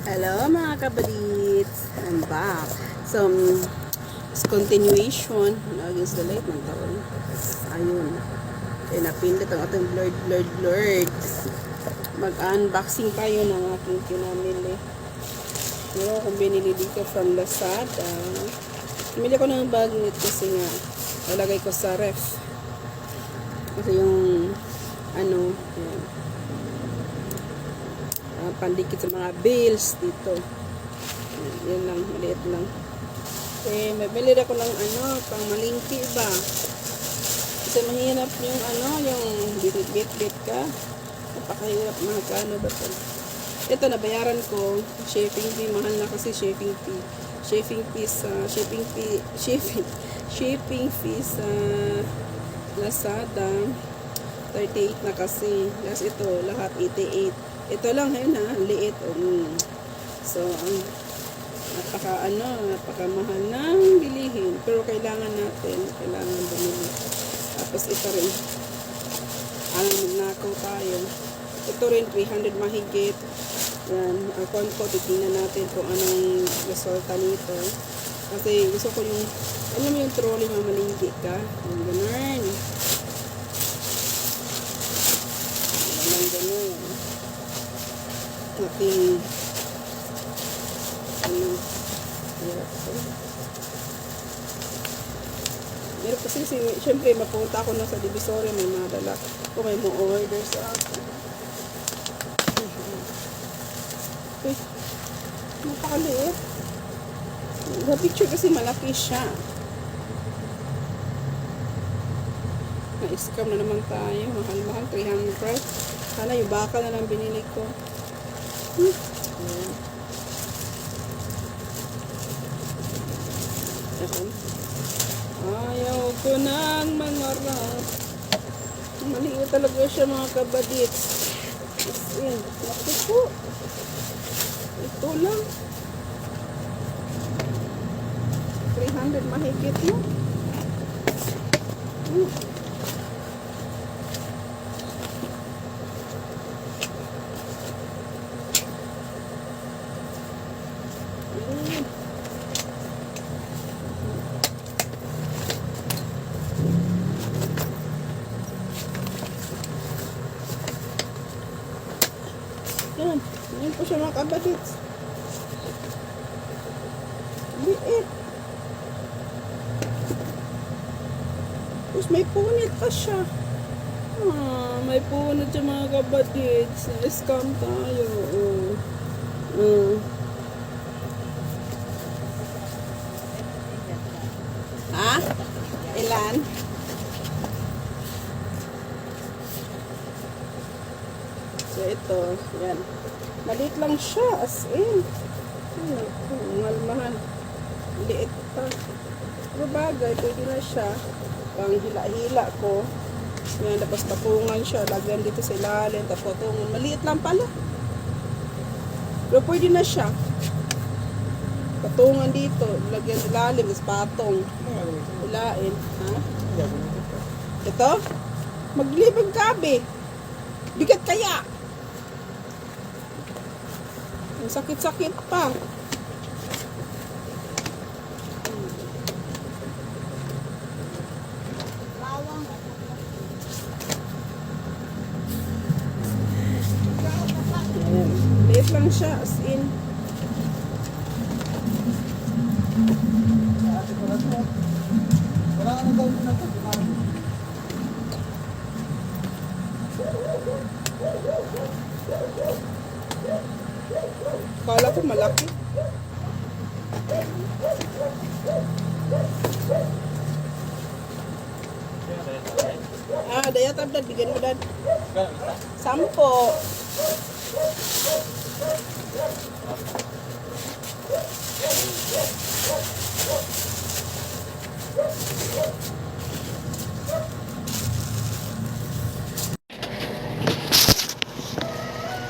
Hello mga kabadits! I'm back. So, continuation. Against the light ng taon. Ayun. Kaya napindot ang ating blurred, blurred, blurred. Mag-unboxing tayo ng aking pinamili. Pero kung binili dito from Lazada. Pumili ko ng bagnet kasi nga lalagay ko sa ref. Kasi yung ano, yan uh, pandikit sa mga bills dito. Yan, yan lang, maliit lang. Eh, may bili ako ng ano, pang malingki ba? Kasi mahirap yung ano, yung bit-bit-bit ka. Napakahirap magkano ba ito? Ito, nabayaran ko. Shipping fee, mahal na kasi shipping fee. Shipping fee sa, shipping fee, shipping, shipping fee sa Lazada. 38 na kasi. Tapos ito, lahat 88. Ito lang, ayun ha, liit. Um, so, ang napaka ano, napaka mahal ng bilihin. Pero kailangan natin, kailangan bumili. Tapos ito rin. Ang magnakaw tayo. Ito rin, 300 mahigit. Yan, account ko, titingnan natin kung anong resulta nito. Kasi gusto ko yung, alam mo yung trolley mamalinggi ka. Yung ganun. Ganun. Ating ano hirap ko. Kasi, si, syempre, mapunta ako na sa Divisoria, may mga dala. Kung may mo order sa akin. Uy, napakaliit. Sa picture kasi malaki siya. Na-scam na naman tayo. Mahal-mahal, 300. Sana yung baka na lang binili ko. Ayaw ko ng mangarap. Maliit talaga siya mga kabadits. Ayan. Naku po. Ito lang. 300 mahigit mo. Hmm. Mm. Yan. Kabadits. Liit. Tapos may punit pa siya. Ah, may punit siya mga kabadits. Na-scam tayo. Oh. Mm. Ha? Ilan? So ito, yan. Maliit lang siya, as in. Ano, mahal-mahal. Liit pa. Pero bagay, pwede na siya. Pang hila-hila ko. Yan, tapos patungan siya. Lagyan dito sa ilalim, tapos patungan. Maliit lang pala. Pero pwede na siya. Patungan dito. Lagyan ilalim, tapos patong. Ulain. Ha? Ito? Maglibag gabi. Bigat kaya. Ang sakit-sakit pa. Ayan. Liit lang siya, as in. Wala ka na daw na ito. Kala ko malaki. Ah, daya tabdad, bigyan mo dad. Sampo.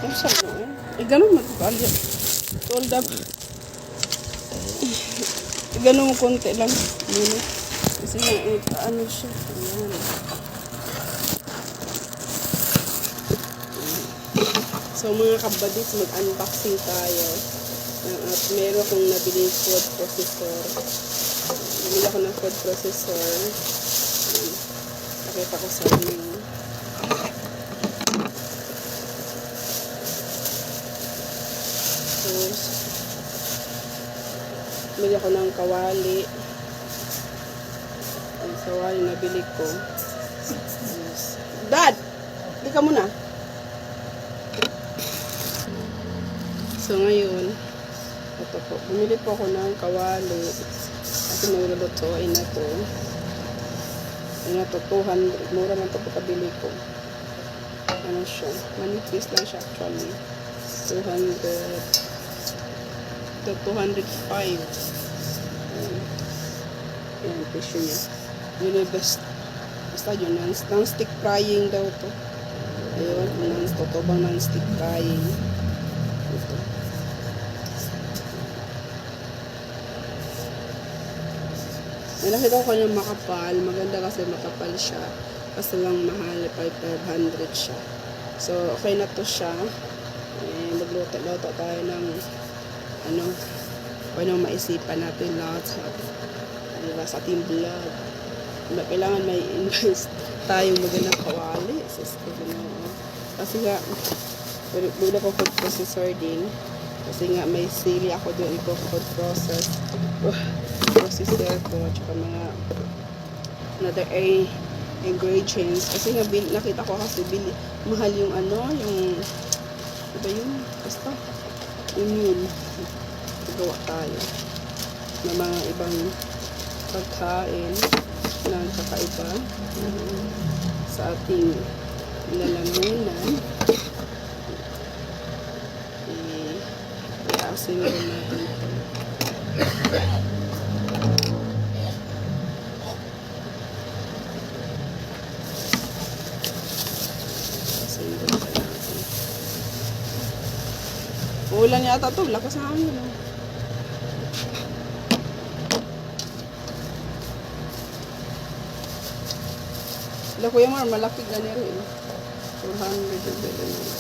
Ang sama eh. Eh, ganun magkakalya. Hold up. Ganun mo konti lang. Muna. Kasi nga, eh, ano siya. Ayan. So mga kabadis, mag-unboxing tayo. At meron akong nabili food processor. Bumili ako ng food processor. Ayan. Nakita ko sa inyo. Tapos, bili ako ng kawali. Ang kawali na bili ko. Yes. Dad! Hindi ka muna. So ngayon, ito po, bumili po ako ng kawali. Kasi naglulutuin ako. Ano to, 200. Mura man ito pagkabili ko. Ano siya? Manipis lang siya actually. 200 to 205. Ayan. Ayan, presyo niya. Yun yung best. Basta yun, non- non-stick frying daw to. Ayun, non totoo bang non-stick frying. Ito. May nakita ko kanyang makapal. Maganda kasi makapal siya. Kasi lang mahal, 500 siya. So, okay na to siya. Eh, magluto-luto tayo ng ano, anong maisipan natin lahat sa, diba, sa ating vlog. Diba, kailangan may invest tayong magandang kawali. Sus, ko, Ginoo. Kasi nga, bula ko food processor din. Kasi nga, may sili ako doon ito food process. Processor ko, tsaka mga another A ingredients. Kasi nga, bil, nakita ko kasi bili, mahal yung ano, yung, diba yun? Basta, yun. Gawa tayo ng mga ibang pagkain na kakaiba um, sa ating lalamunan. Eh, i-asin natin ito. Asin mo natin. Ulan yata to, lakas ng hangin. Wala kuya Mar, malaki gani rin. 400 yung bili nila.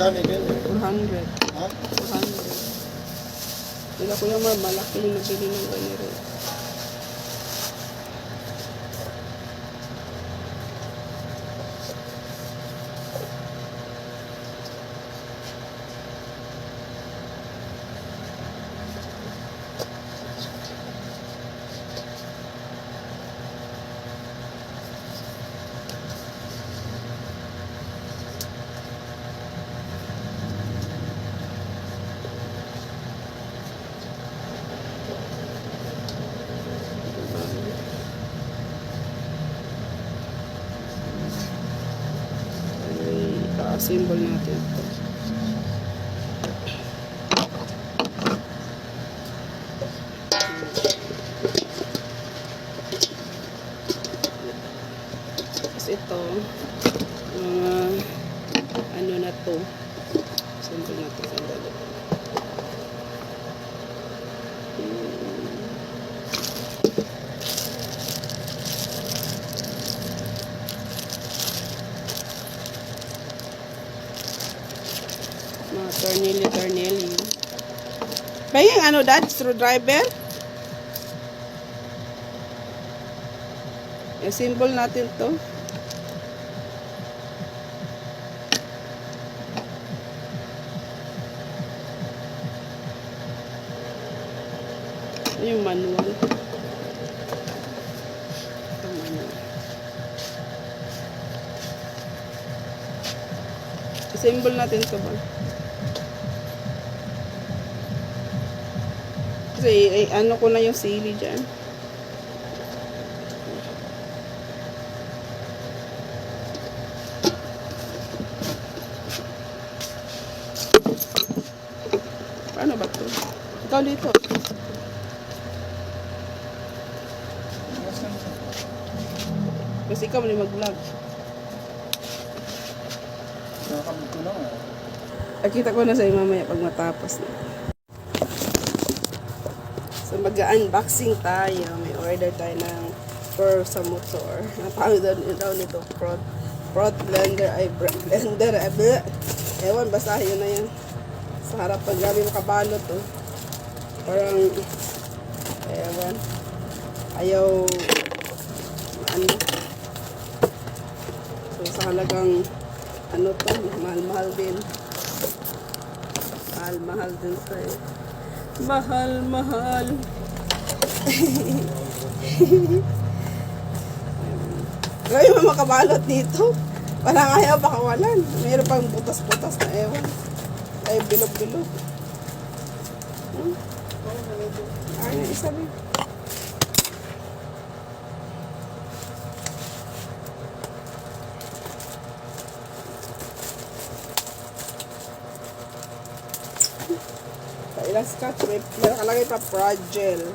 Gani gani. 400. Ha? 400. Wala kuya Mar, malaki yung nabili ng gani rin. Pa-assemble natin ito. Tapos ito, mga ano na to. Assemble natin sandali. Mga tornilyo, tornilyo. Ba yung ano dad? Screwdriver? I-symbol natin to. Ano yung manual? Ito manual. I-symbol natin to ba? Kasi ay, ano ko na yung sili dyan. Paano ba to? Ikaw dito. Kasi ikaw mali mag-vlog. Nakakamit ko lang eh. Nakita ko na sa'yo mamaya pag matapos na. So mag-unboxing tayo. May order tayo ng for sa motor. Napawid daw, daw nito. Prod, prod blender ay blender ay bleh. Ewan, basta yun na yan. Sa harap pag grabe makabalot oh. Parang, ewan. Ayaw, ano. So sa halagang, ano to, mahal-mahal din. Mahal-mahal din sa'yo. Mahal-mahal. Grabe mo makabalot dito. Parang ayaw pakawalan. Mayroon pang butas-butas na ewan. Ay, bilog-bilog. Hmm? Ay, isa rin. Ilang scotch, may nakalagay pa fragile.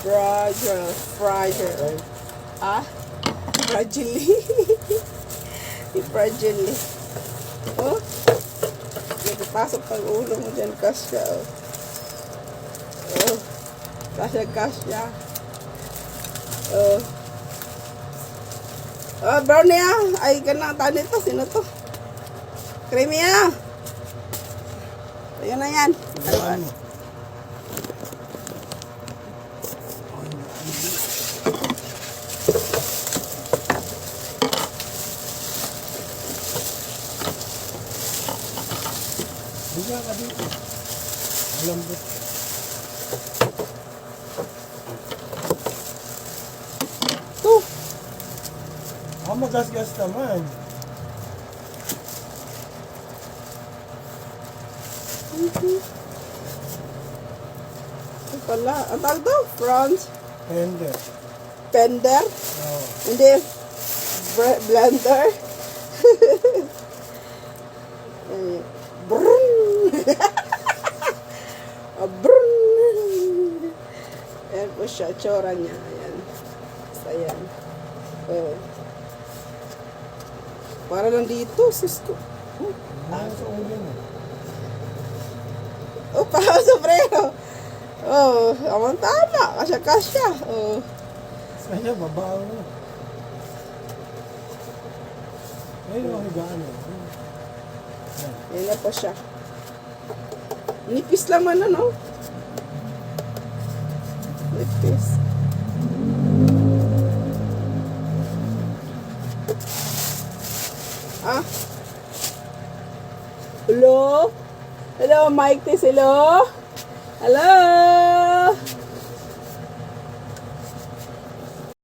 Fragile. Fragile. Ah? Fragile. fragile. Oh? Nagpapasok pag ulo mo dyan, kasya. Oh. Oh. Kasya, kasya. Oh. Oh, brownie ah. Ay, ganang tao nito. Sino to? Creamy ah. Ayun na yan. Mo. Bigyan ka dito. Malambot. To. Ako magasgas naman. Ito pala. Ang tawag to? Front. Tender. Fender. Oo. Hindi. Bre- blender. Eh, Brrrr. Ah, brrrr. Ayan po siya. Tsura niya. Ayan. Basta yan. Oh. Para lang dito. Sus ko. Ano sa ulo mo? Oh, para sa preno. Oh, amang tama. Kasya kasya. Oh. Sa'yo, babaw. Ayun ang higaan mo. Yan na po siya. Nipis lang man ano. Nipis. Ah. Hello? Mike Tis. Hello? Hello?